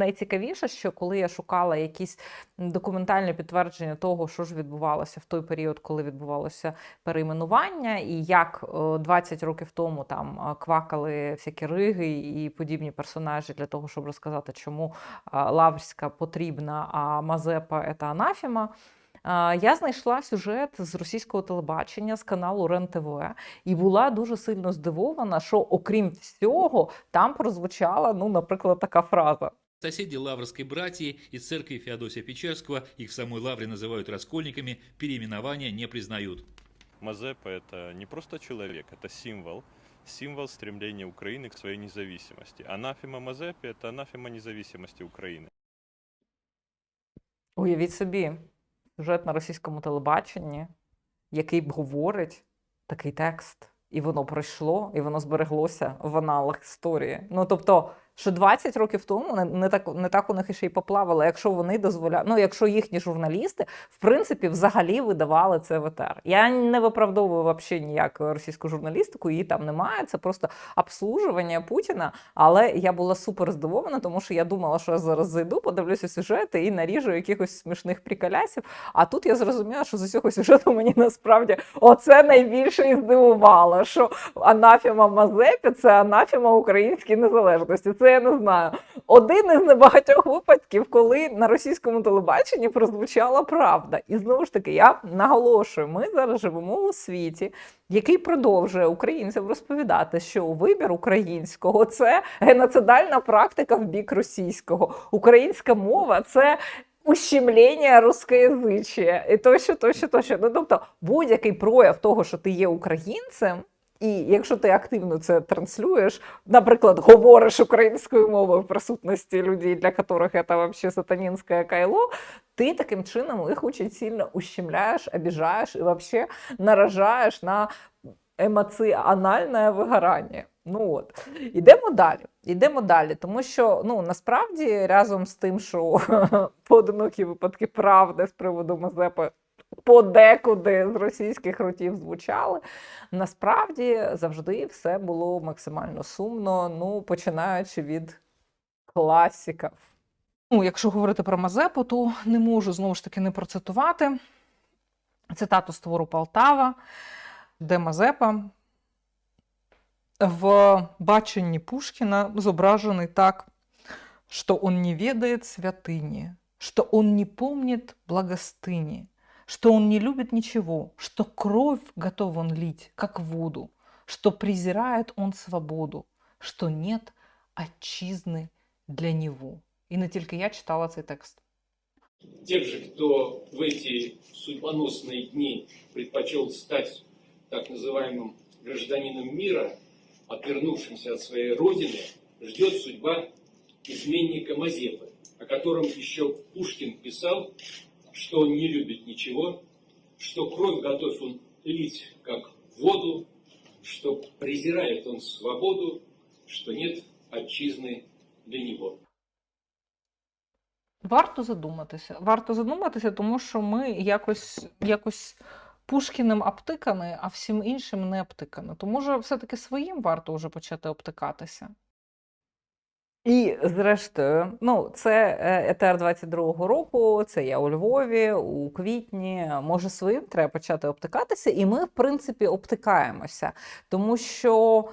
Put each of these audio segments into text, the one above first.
Найцікавіше, що коли я шукала якісь документальні підтвердження того, що ж відбувалося в той період, коли відбувалося перейменування, і як е, 20 років тому там е, квакали всякі риги і подібні персонажі для того, щоб розказати, чому е, Лаврська потрібна, а Мазепа це анафіма. Е, Я знайшла сюжет з російського телебачення з каналу РЕН ТВ і була дуже сильно здивована, що окрім всього там прозвучала, ну, наприклад, така фраза. Соседи Лаврской братьи из церкви Феодосия Печерского, их в самой Лавре называют раскольниками, переименования не признают. Мазепа – это не просто человек, это символ. Символ стремления Украины к своей независимости. Анафема Мазепи – это анафема независимости Украины. Уявіть собі, сюжет на російському телебаченні, який б говорить такий текст, і воно пройшло, і воно збереглося в аналах історії. Ну тобто, що 20 років тому не, так не так у них ще й поплавали. Якщо вони дозволяли, ну якщо їхні журналісти в принципі взагалі видавали це в ЕТР. Я не виправдовую взагалі ніяк російську журналістику, її там немає. Це просто обслужування Путіна. Але я була супер здивована, тому що я думала, що я зараз зайду, подивлюся сюжети і наріжу якихось смішних приколясів. А тут я зрозуміла, що з усього сюжету мені насправді оце найбільше і здивувало, що анафіма Мазепі це анафіма українській незалежності. Це я не знаю. Один із небагатьох випадків, коли на російському телебаченні прозвучала правда. І знову ж таки, я наголошую, ми зараз живемо у світі, який продовжує українцям розповідати, що вибір українського це геноцидальна практика в бік російського. Українська мова це. Ущемлення рускоязичія і тощо, тощо, тощо. Ну, тобто будь-який прояв того, що ти є українцем, і якщо ти активно це транслюєш, наприклад, говориш українською мовою в присутності людей, для яких це вообще сатанінське кайло, ти таким чином їх очень сильно ущемляєш, обіжаєш і вообще наражаєш на емоціональне вигорання. Ну от ідемо далі. Ідемо далі, тому що ну насправді разом з тим, що поодинокі випадки правди з приводу Мазепи подекуди з російських ротів звучали. Насправді завжди все було максимально сумно, ну починаючи від класиків. Ну, якщо говорити про Мазепу, то не можу знову ж таки не процитувати цитату з твору Полтава, де Мазепа в баченні Пушкіна зображений так, що он не ведает святыни, что он не помнит благостыни, что он не любит ничего, что кровь готов он лить, как воду, что презирает он свободу, что нет отчизны для него. І не тільки я читала цей текст. тех же, кто в эти судьбоносные дни предпочел стать так называемым гражданином мира, отвернувшимся от своей родины, ждет судьба изменника Мазепы, о котором еще Пушкин писал, что он не любит ничего, что кровь готов он лить, как воду, что презирает он свободу, что нет отчизны для него. Варто задуматися. Варто задуматися, тому що ми якось, якось Пушкіним обтикані, а всім іншим не обтикані. То може все-таки своїм варто вже почати обтикатися. І зрештою, ну, це етер ЕТР 22-го року, це я у Львові у квітні. Може, своїм треба почати обтикатися, і ми, в принципі, обтикаємося, тому що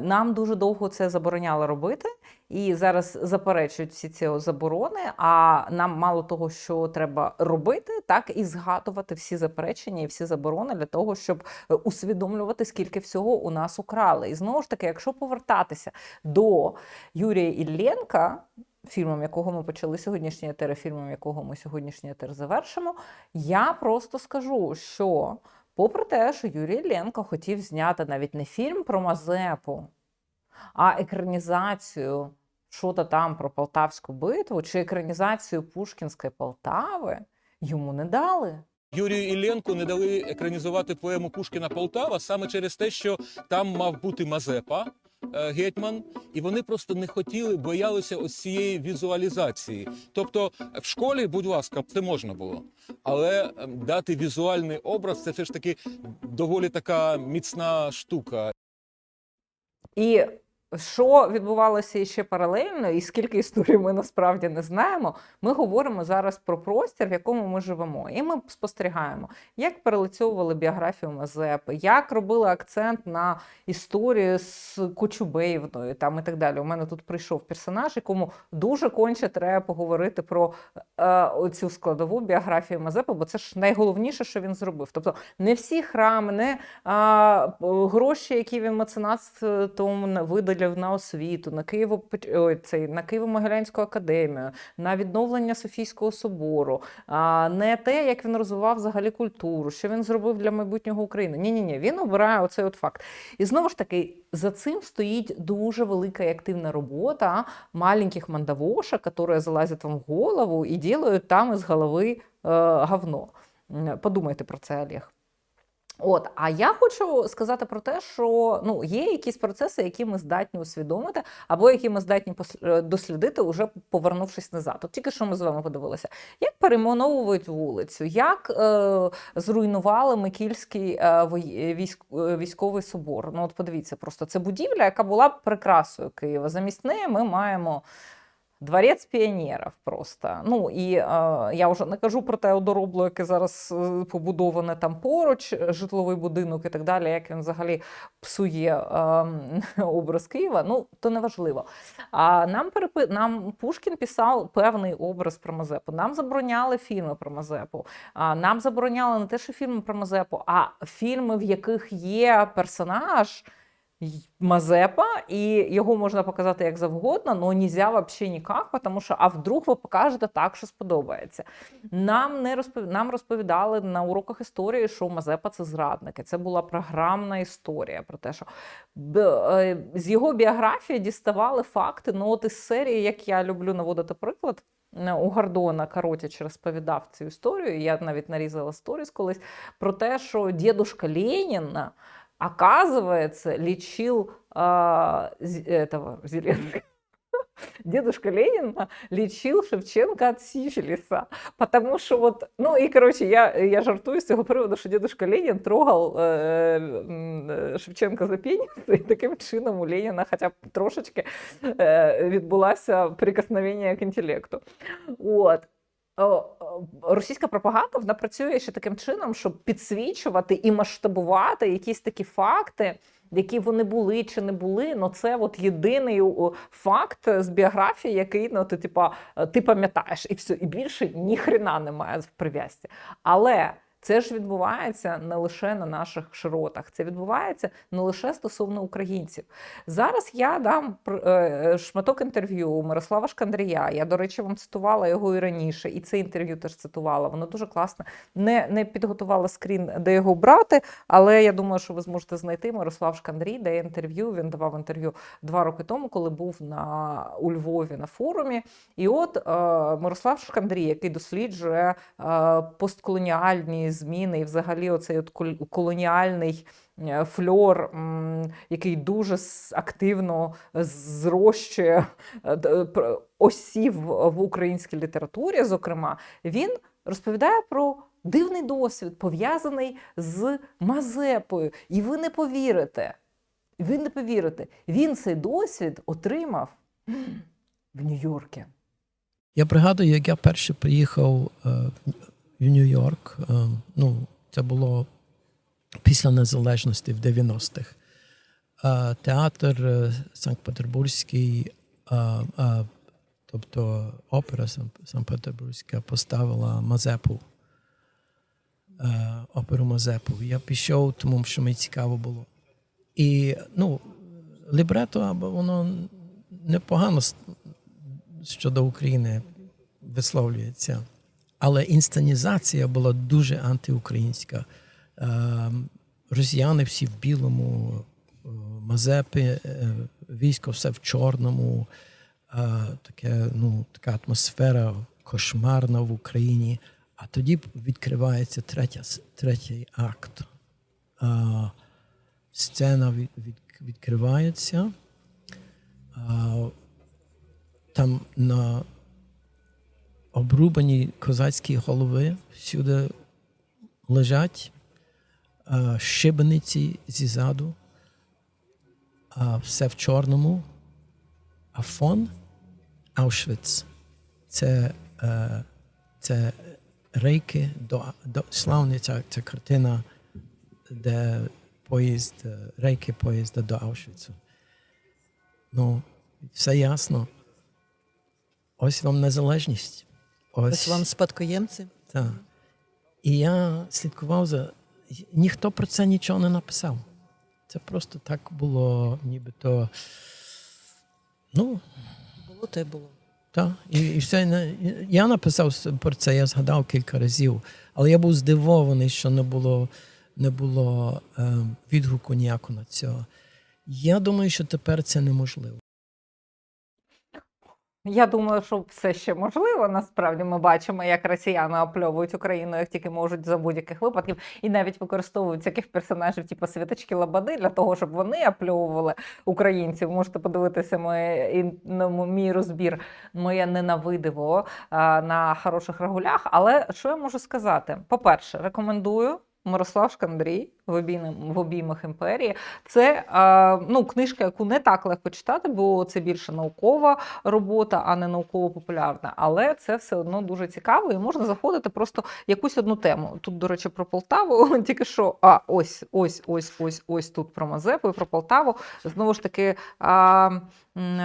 нам дуже довго це забороняли робити. І зараз заперечують всі ці заборони. А нам мало того, що треба робити, так і згадувати всі заперечення і всі заборони для того, щоб е, усвідомлювати, скільки всього у нас украли. І знову ж таки, якщо повертатися до Юрія Ілленка, фільмом якого ми почали сьогоднішній етер, фільмом якого ми сьогоднішній етер завершимо, я просто скажу, що попри те, що Юрій Ілленко хотів зняти навіть не фільм про Мазепу, а екранізацію що-то там про Полтавську битву чи екранізацію Пушкінської Полтави йому не дали. Юрію Ілленку не дали екранізувати поему Пушкіна Полтава саме через те, що там мав бути Мазепа. Е, Гетьман, і вони просто не хотіли, боялися ось цієї візуалізації. Тобто, в школі, будь ласка, це можна було, але ем, дати візуальний образ це все ж таки доволі така міцна штука. І що відбувалося ще паралельно, і скільки історій ми насправді не знаємо. Ми говоримо зараз про простір, в якому ми живемо. І ми спостерігаємо, як перелицьовували біографію Мазепи, як робили акцент на історію з Кочубеївною там і так далі. У мене тут прийшов персонаж, якому дуже конче треба поговорити про е, оцю складову біографію Мазепи, бо це ж найголовніше, що він зробив. Тобто не всі храми, не а, гроші, які він меценатством видалив на освіту, на Києво ой, цей, на Києво-Могилянську академію, на відновлення Софійського собору, а, не те, як він розвивав взагалі культуру, що він зробив для майбутнього України. Ні, ні, ні, він обирає оцей от факт. І знову ж таки, за цим стоїть дуже велика і активна робота маленьких мандавошек, которые залазят вам в голову і делают там із голови е, говно. Подумайте про це, Олег. От, а я хочу сказати про те, що ну, є якісь процеси, які ми здатні усвідомити, або які ми здатні е, дослідити, уже повернувшись назад. От тільки що ми з вами подивилися, як перейменовують вулицю, як е, зруйнували Микільський е, вой- військ, е, військовий собор. Ну, от подивіться, просто це будівля, яка була прикрасою Києва. Замість неї ми маємо. Дворець піонерів просто. Ну і е, я вже не кажу про те одоробло, яке зараз е, побудоване там поруч, е, житловий будинок і так далі, як він взагалі псує е, образ Києва. Ну, то не важливо. А нам перепи... нам Пушкін писав певний образ про Мазепу. Нам забороняли фільми про Мазепу. А нам забороняли не те, що фільми про Мазепу, а фільми, в яких є персонаж. Мазепа, і його можна показати як завгодно, але нельзя вообще ніяк, тому що а вдруг ви покажете так, що сподобається. Нам не розпов... нам розповідали на уроках історії, що Мазепа це зрадники. Це була програмна історія про те, що е, з його біографії діставали факти. Ну, от із серії, як я люблю наводити приклад. е, У Гордона Каротіч розповідав цю історію. Я навіть нарізала сторіс колись про те, що дідушка Леніна оказывается, лечил а, з- этого Зеленского. Дедушка Ленин лечил Шевченко от сифилиса. Потому что вот, ну и, короче, я, я жартую з цього приводу, що дедушка Ленін трогав е, м, е, Шевченка за пеніс, і таким чином у Леніна хоча б трошечки е, відбулося прикосновення к інтелекту. От. О, о, Російська пропаганда вона працює ще таким чином, щоб підсвічувати і масштабувати якісь такі факти, які вони були чи не були. Ну це от єдиний факт з біографії, який ну ти типа е, ти пам'ятаєш, і все, і більше ніхрена немає в прив'язці. Але це ж відбувається не лише на наших широтах, це відбувається не лише стосовно українців. Зараз я дам е, шматок інтерв'ю Мирослава Шкандрія. Я, до речі, вам цитувала його і раніше, і це інтерв'ю теж цитувала. Воно дуже класне. Не, не підготувала скрін, де його брати, але я думаю, що ви зможете знайти Мирослав Шкандрій, де інтерв'ю. Він давав інтерв'ю два роки тому, коли був на, у Львові на форумі. І от е, Мирослав Шкандрій, який досліджує е, постколоніальні зміни і взагалі оцей от колоніальний е, фльор, який дуже активно зрощує е, е, осів в українській літературі, зокрема, він розповідає про дивний досвід, пов'язаний з Мазепою. І ви не повірите, ви не повірите, він цей досвід отримав в Нью-Йорку. Я пригадую, як я перше приїхав в Нью-Йорк. Е, ну, це було після незалежності в 90-х. Е, театр е, Санкт-Петербурзький, тобто опера Сан- Санкт-Петербурзька поставила Мазепу. Оперу Мазепу. Я пішов, тому що мені цікаво було. І ну, лібрето, воно непогано щодо України висловлюється. Але інсценізація була дуже антиукраїнська. Е, Росіяни всі в білому, е, Мазепи, е, військо все в чорному, таке, ну, така атмосфера кошмарна в Україні. А тоді відкривається третя, третій акт. Сцена від, від, відкривається. Там на обрубані козацькі голови всюди лежать е, шибениці зізаду. все в чорному, а фон Аушвіц. Це, е, це рейки до, до славна ця, ця картина, де поїзд, е, рейки поїзда до Аушвіцу. Ну, все ясно. Ось вам незалежність. Ось вам спадкоємці. Так. І я слідкував за. Ніхто про це нічого не написав. Це просто так було, нібито. Ну, Було те було. так. І, і все. Я написав про це, я згадав кілька разів, але я був здивований, що не було, не було е, відгуку ніякого на цього. Я думаю, що тепер це неможливо. Я думаю, що все ще можливо. Насправді ми бачимо, як росіяни опльовують Україну, як тільки можуть за будь-яких випадків, і навіть використовують таких персонажів, типу Світочки Лободи, для того, щоб вони опльовували українців. Можете подивитися моє ін- мій розбір, моє ненавидиво на хороших регулях. Але що я можу сказати? По-перше, рекомендую. Мирослав Шкандрій в обіймах, в обіймах імперії. Це ну, книжка, яку не так легко читати, бо це більше наукова робота, а не науково-популярна. Але це все одно дуже цікаво і можна заходити просто якусь одну тему. Тут, до речі, про Полтаву, тільки що, а ось, ось, ось, ось, ось тут про Мазепу і про Полтаву. Знову ж таки, а,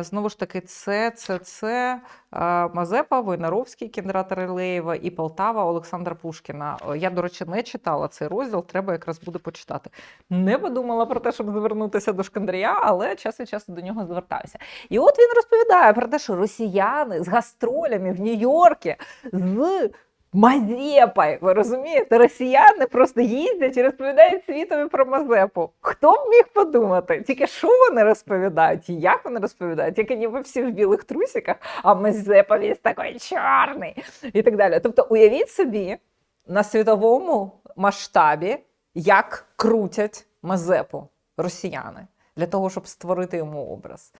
знову ж таки, це, це, це а, Мазепа, Войнаровський, Кіндрата Рилеєва і Полтава Олександра Пушкіна. Я, до речі, не читала цей розділ, треба якраз буде почитати. Не подумала про те, щоб звернутися до Шкандрія, але час від часу до нього звертаюся. І от він розповідає про те, що росіяни з гастролями в Нью-Йорку з Мазепою, ви розумієте, росіяни просто їздять і розповідають світові про Мазепу. Хто б міг подумати? Тільки що вони розповідають, і як вони розповідають, тільки ніби всі в білих трусиках, а Мазепа весь такий чорний і так далі. Тобто, уявіть собі на світовому масштабі, як крутять Мазепу росіяни для того, щоб створити йому образ.